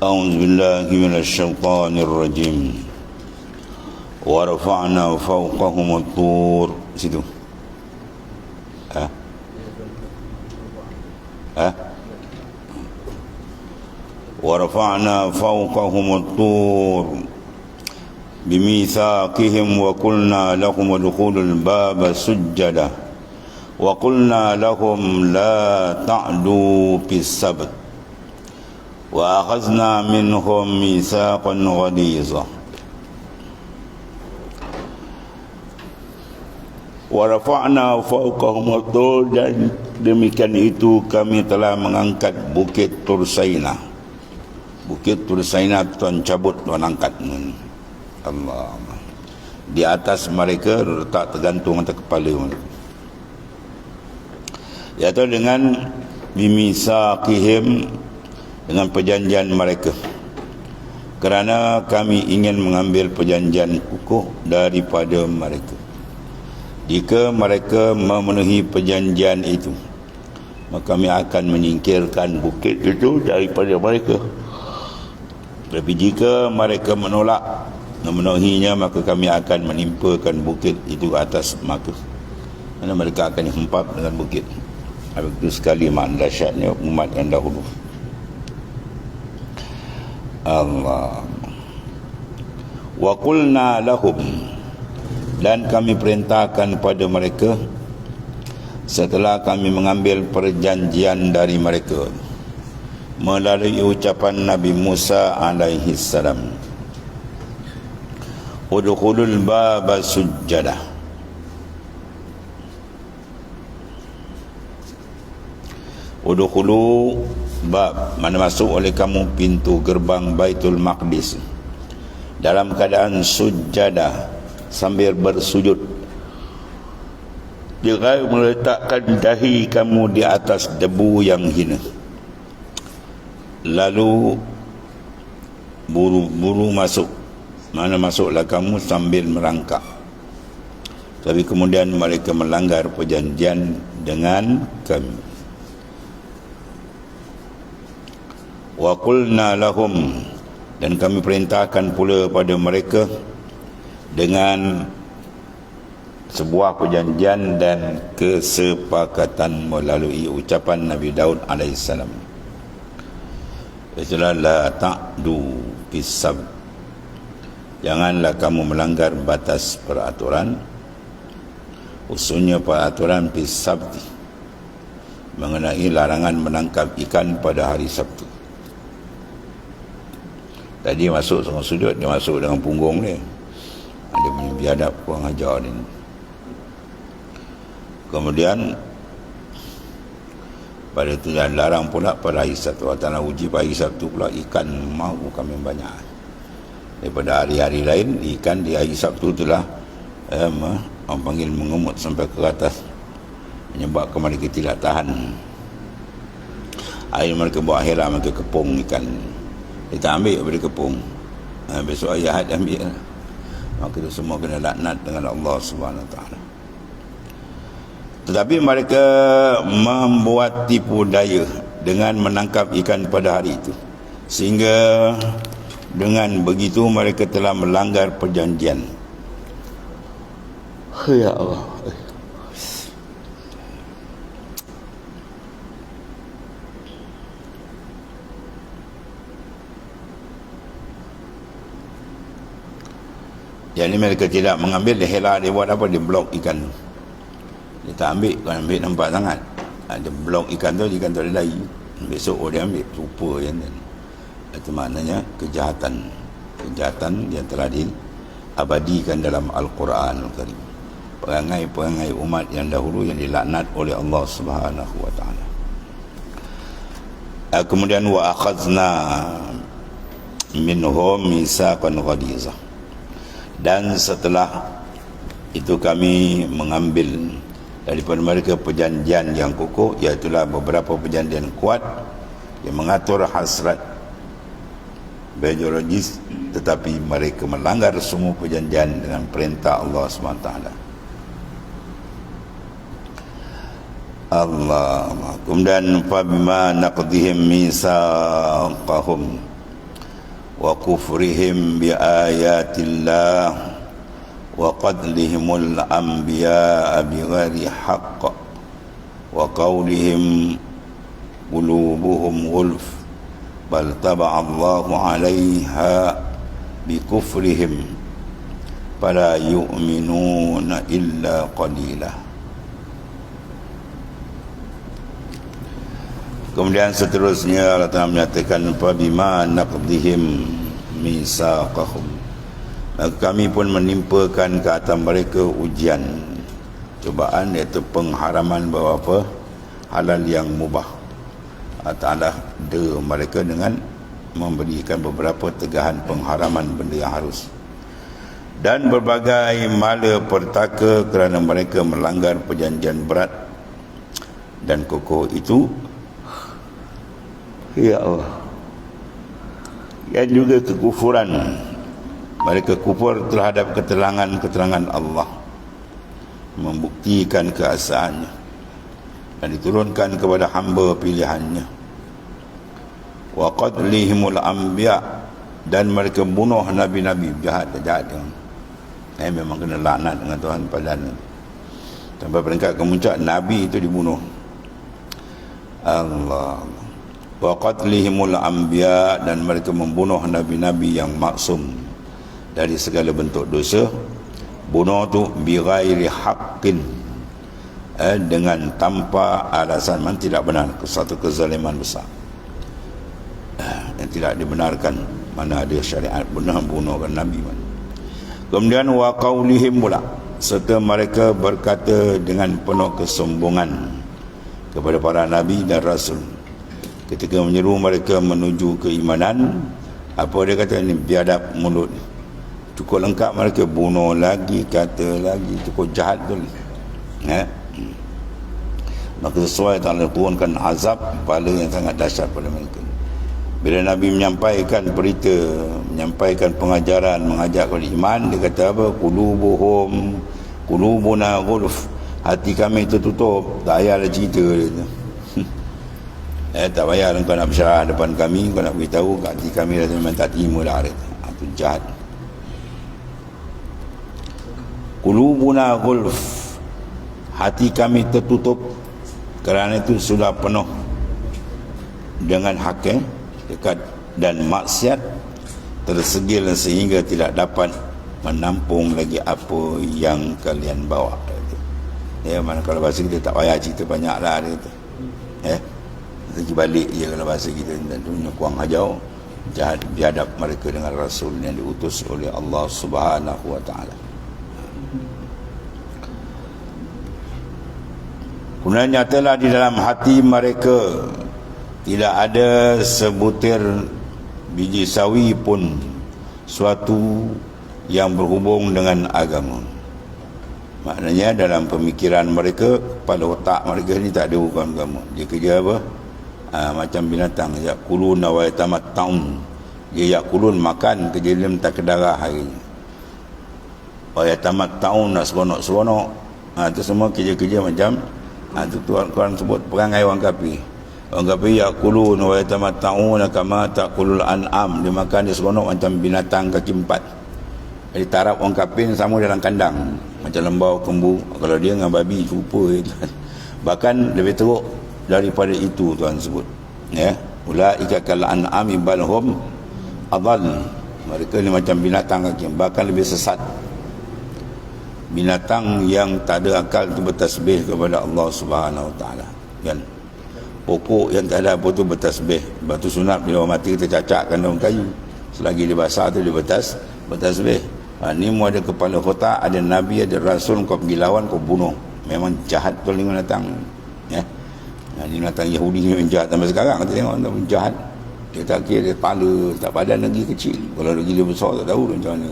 أعوذ بالله من الشيطان الرجيم. ورفعنا فوقهم الطور. situ ها؟ ها؟ ورفعنا فوقهم الطور. بميثاقهم وقلنا لهم ادخلوا الباب سجدا. وقلنا لهم لا تعدوا في السبت. وأخذنا منهم ميثاقا غليظا ورفعنا فوقهم الطور dan demikian itu kami telah mengangkat bukit Tursaina bukit Tursaina tuan cabut tuan angkat Allah di atas mereka letak tergantung atas kepala mereka iaitu dengan bimisaqihim dengan perjanjian mereka. Kerana kami ingin mengambil perjanjian kukuh daripada mereka. Jika mereka memenuhi perjanjian itu maka kami akan menyingkirkan bukit itu daripada mereka. Tapi jika mereka menolak memenuhinya maka kami akan menimpakan bukit itu atas maka kerana mereka akan dihempap dengan bukit. Begitu sekali makna dahsyatnya umat yang dahulu Allah. Wa qulna lahum. Dan kami perintahkan pada mereka setelah kami mengambil perjanjian dari mereka melalui ucapan Nabi Musa alaihi salam. Udkhulul baba sujjadah. Udkhulu bab mana masuk oleh kamu pintu gerbang Baitul Maqdis. Dalam keadaan sujadah sambil bersujud. Dengan meletakkan dahi kamu di atas debu yang hina. Lalu buru-buru masuk. Mana masuklah kamu sambil merangkak. Tapi kemudian mereka melanggar perjanjian dengan kami wa qulna lahum. Dan kami perintahkan pula pada mereka dengan sebuah perjanjian dan kesepakatan melalui ucapan Nabi Daud alaihissalam. Itulah la ta'du bisab janganlah kamu melanggar batas peraturan. Usulnya peraturan bisab mengenai larangan menangkap ikan pada hari Sabtu Tadi masuk sama sudut Dia masuk dengan punggung dia. Dia punya biadab kurang ajar ni. Kemudian Pada itu dan larang pula pada hari Sabtu Ta'ala uji pada hari Sabtu pula Ikan mahu kami banyak. Daripada hari-hari lain Ikan di hari Sabtu itulah eh, Orang panggil mengemut sampai ke atas Menyebabkan mereka tidak tahan. Air mereka buat akhirat mereka kepung ikan kita ambil daripada kepung. Ha, besok ayah had ambil lah. maka itu semua kena laknat dengan Allah ta'ala. Tetapi mereka membuat tipu daya dengan menangkap ikan pada hari itu. Sehingga dengan begitu mereka telah melanggar perjanjian. Ya Allah Jadi mereka tidak mengambil dia helah dia buat apa dia blok ikan tu. Dia tak ambil kan ambil nampak sangat. Ha, dia blok ikan tu ikan tu ada lagi. Besok oh dia ambil rupa yang tu. Itu maknanya kejahatan. Kejahatan yang telah diabadikan dalam Al-Quran Al-Karim. Perangai-perangai umat yang dahulu yang dilaknat oleh Allah Subhanahu wa taala. Ha, kemudian wa akhadna minhum misaqan ghadizah dan setelah itu kami mengambil daripada mereka perjanjian yang kukuh iaitulah beberapa perjanjian kuat yang mengatur hasrat biologis tetapi mereka melanggar semua perjanjian dengan perintah Allah SWT Allah kemudian fabima naqdihim misaqahum وكفرهم بآيات الله وقتلهم الأنبياء بغير حق وقولهم قلوبهم غلف بل طبع الله عليها بكفرهم فلا يؤمنون إلا قليلا Kemudian seterusnya Allah Ta'ala menyatakan Fabima naqdihim misaqahum. Maka kami pun menimpakan ke atas mereka ujian Cubaan iaitu pengharaman bahawa apa? Halal yang mubah. Ta'ala de mereka dengan Memberikan beberapa tegahan pengharaman benda yang harus. Dan berbagai mala pertaka kerana mereka melanggar perjanjian berat Dan kokoh itu Ya Allah. Yang juga kekufuran. Mereka kufur terhadap keterangan-keterangan Allah. Membuktikan keasaannya. Dan diturunkan kepada hamba pilihannya. Wa qadlihimul anbiya. Dan mereka bunuh Nabi-Nabi. Jahat, jahat. Eh memang kena laknat dengan Tuhan pada Sampai peringkat kemuncak Nabi itu dibunuh. Allah wa qatlihimul anbiya dan mereka membunuh nabi-nabi yang maksum dari segala bentuk dosa. Bunuh tu bi ghairi haqqin eh, dengan tanpa alasan. Man tidak benar satu kezaliman besar. Eh, yang tidak dibenarkan mana ada syariat benar bunuhkan nabi man. kemudian wa qaulihim pula serta mereka berkata dengan penuh kesombongan kepada para nabi dan rasul ketika menyeru mereka menuju keimanan. Apa dia kata ni? Biadab mulut. Cukup lengkap mereka. Bunuh lagi kata lagi. Cukup jahat tu ya maka sesuai tak turunkan azab pahala yang sangat dahsyat pada mereka. Bila Nabi menyampaikan berita menyampaikan pengajaran mengajak kepada iman dia kata apa? Kulubuhum kulubuna ghulf. Hati kami tertutup. Tak payah cerita dia tu Eh, tak payah kau nak bersyarah depan kami, kau nak beritahu kat hati kami rasa memang tak terima lah. Itu ah, jahat. Kulubuna gulf. Hati kami tertutup kerana itu sudah penuh dengan hakim dekat dan maksiat tersegil sehingga tidak dapat menampung lagi apa yang kalian bawa. Ya, mana kalau bahasa kita tak payah cerita banyak lah. Ya. Eh? Pergi balik je kalau bahasa kita dan dunia kuang hajau jahat biadab mereka dengan rasul yang diutus oleh Allah Subhanahu wa taala Kemudian nyatalah di dalam hati mereka tidak ada sebutir biji sawi pun suatu yang berhubung dengan agama. Maknanya dalam pemikiran mereka, pada otak mereka ni tak ada hubungan agama. Dia kerja apa? Uh, macam binatang yakuluna wa yatamatta'un dia yakulun makan kejelim tak kedarah hari wa yatamatta'un nak seronok-seronok. Ha, itu semua kerja-kerja macam ha, itu Tuhan Quran sebut perangai orang kafir. Orang kafir yakulun wa yatamatta'un kama taqulul an'am. Dia makan dia seronok macam binatang kaki empat. Jadi taraf orang kafir sama dalam kandang. Macam lembau kembu. Kalau dia dengan babi rupa bahkan lebih teruk daripada itu Tuhan sebut ya. Ulaika kal an'ami bal hum adall. Mereka ni macam binatang kaki bahkan lebih sesat. Binatang yang tak ada akal tu bertasbih kepada Allah Subhanahu Taala kan? Pokok yang tak ada apa tu bertasbih. Batu sunat bila orang mati kita cacakkan daun kayu. Selagi dia basah tu dia bertas bertasbih. Ha, ni mu ada kepala kota ada nabi ada rasul kau pergi lawan kau bunuh. Memang jahat tu lima datang ya Ha, binatang Yahudi ni jahat sampai sekarang. Kita tengok dia jahat. Dia tak kira dia pala tak badan lagi kecil. Kalau lagi dia besar tak tahu macam mana.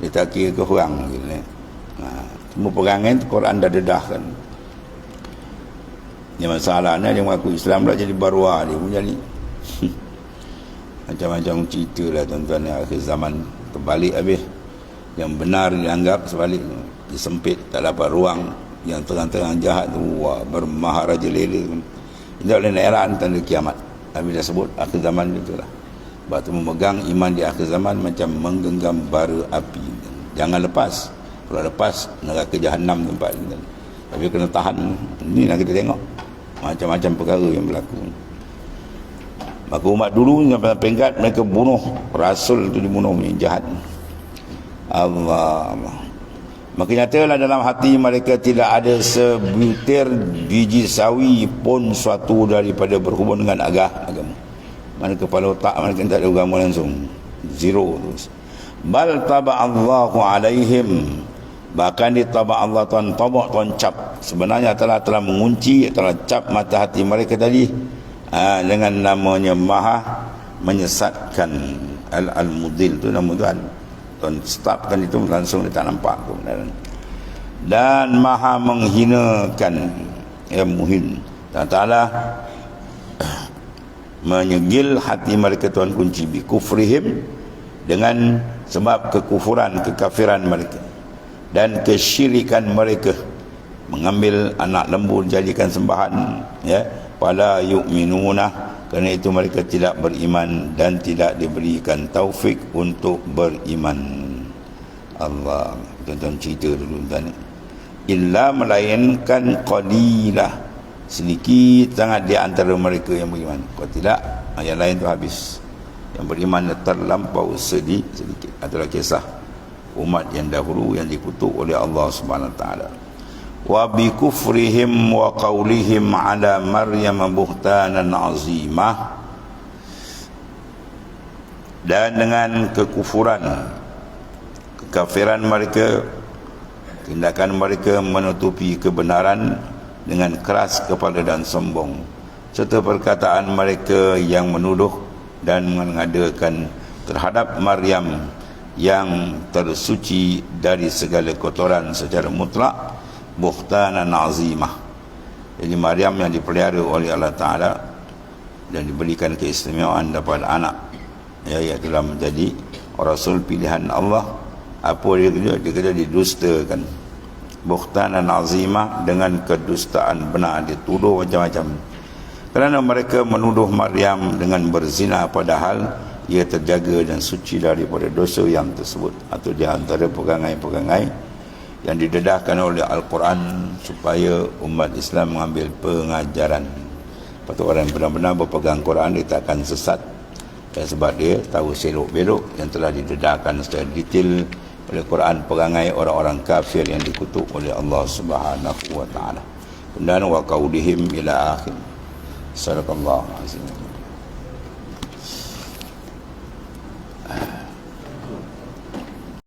Dia tak kira ke orang gitu, ha, semua perangan tu Quran dah dedahkan. Ni masalahnya dia mengaku Islam dah jadi barwa dia pun jadi. Macam-macam cerita lah tuan-tuan yang akhir zaman terbalik habis. Yang benar dianggap sebaliknya disempit tak dapat ruang yang terang-terang jahat tu wah bermaharaja lele ini oleh nak tanda kiamat Nabi dah sebut akhir zaman itu lah Batu memegang iman di akhir zaman macam menggenggam bara api. Jangan lepas. Kalau lepas, neraka jahanam tempat kita. Tapi kena tahan. Ini nak kita tengok. Macam-macam perkara yang berlaku. Maka umat dulu sampai pengkat mereka bunuh. Rasul itu dibunuh yang jahat. Allah. Maka nyatalah dalam hati mereka tidak ada sebutir biji sawi pun suatu daripada berhubung dengan agama. Mana kepala otak mereka tak ada agama langsung. Zero terus. Bal taba Allahu alaihim. Bahkan ditaba Allah tuan tabak tuan cap. Sebenarnya telah telah mengunci telah cap mata hati mereka tadi. Ha, dengan namanya maha menyesatkan al al mudil tu nama tuan tuan stopkan itu langsung dia tak nampak kebenaran. Dan maha menghinakan yang muhin. Dan ta'ala menyegil hati mereka Tuhan kunci bi kufrihim dengan sebab kekufuran kekafiran mereka. Dan kesyirikan mereka. Mengambil anak lembu jadikan sembahan ya. Pada yu'minuna kerana itu mereka tidak beriman dan tidak diberikan taufik untuk beriman. Allah tuan-tuan cerita dulu tuan illa melainkan qalilah. Sedikit sangat di antara mereka yang beriman. Kalau tidak yang lain tu habis. Yang beriman terlampau sedih sedikit. Adalah kisah umat yang dahulu yang dikutuk oleh Allah Subhanahu taala wa bi kufrihim wa qawlihim ala maryam buhtanan azimah dan dengan kekufuran kekafiran mereka tindakan mereka menutupi kebenaran dengan keras kepala dan sombong. Serta perkataan mereka yang menuduh dan mengadakan terhadap Maryam yang tersuci dari segala kotoran secara mutlak buhtanan azimah. Jadi Maryam yang dipelihara oleh Allah Ta'ala dan diberikan keistimewaan dapat anak. Ya, yang telah menjadi Rasul pilihan Allah. Apa dia kerja dia kerja didustakan. Buhtanan azimah dengan kedustaan benar. Dituduh macam-macam. Kerana mereka menuduh Maryam dengan berzina padahal ia terjaga dan suci daripada dosa yang tersebut. Atau di antara pegangai-pegangai yang didedahkan oleh Al-Quran supaya umat Islam mengambil pengajaran Patut orang yang benar-benar berpegang Quran dia tak akan sesat dan sebab dia tahu selok belok yang telah didedahkan secara detail oleh Quran perangai orang-orang kafir yang dikutuk oleh Allah Subhanahu wa taala. Dan wa qaulihim ila akhir. Sallallahu alaihi wasallam.